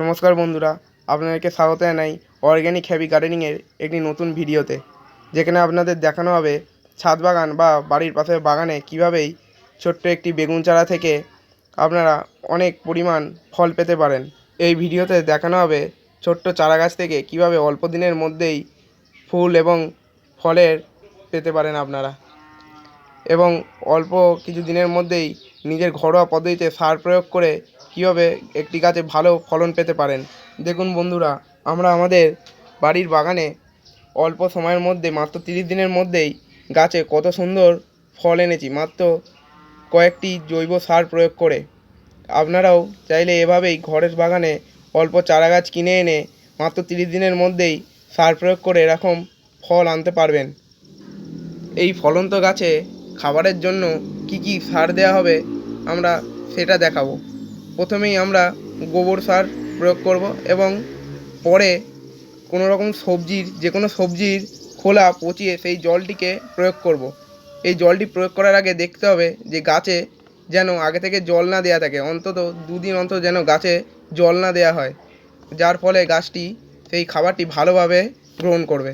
নমস্কার বন্ধুরা, আপনাদেরকে স্বাগত জানাই অর্গ্যানিক হ্যাপি গার্ডেনিংয়ের একটি নতুন ভিডিওতে, যেখানে আপনাদের দেখানো হবে ছাদ বাগান বা বাড়ির পাশের বাগানে কীভাবেই ছোট্ট একটি বেগুন চারা থেকে আপনারা অনেক পরিমাণ ফল পেতে পারেন। এই ভিডিওতে দেখানো হবে ছোট্ট চারা গাছ থেকে কীভাবে অল্প দিনের মধ্যেই ফুল এবং ফলের পেতে পারেন আপনারা। এবং অল্প কিছু দিনের মধ্যেই নিজের ঘরোয়া পদ্ধতিতে সার প্রয়োগ করে কীভাবে একটি গাছে ভালো ফলন পেতে পারেন? দেখুন বন্ধুরা, আমরা আমাদের বাড়ির বাগানে অল্প সময়ের মধ্যে, মাত্র তিরিশ দিনের মধ্যেই গাছে কত সুন্দর ফল এনেছি, মাত্র কয়েকটি জৈব সার প্রয়োগ করে। আপনারাও চাইলে এভাবেই ঘরের বাগানে অল্প চারা গাছ কিনে এনে মাত্র তিরিশ দিনের মধ্যেই সার প্রয়োগ করে এরকম ফল আনতে পারবেন। এই ফলন্ত গাছে খাবারের জন্য কি কি সার দেওয়া হবে আমরা সেটা দেখাবো। প্রথমেই আমরা গোবর সার প্রয়োগ করব এবং পরে কোনো রকম সবজির যে কোনো সবজির খোলা পচিয়ে সেই জলটিকে প্রয়োগ করব। এই জলটি প্রয়োগ করার আগে দেখতে হবে যে গাছে যেন আগে থেকে জল না দেওয়া থাকে, অন্তত দুদিন অন্তত যেন গাছে জল না দেওয়া হয়। যার ফলে গাছটি সেই খাবারটি ভালোভাবে গ্রহণ করবে।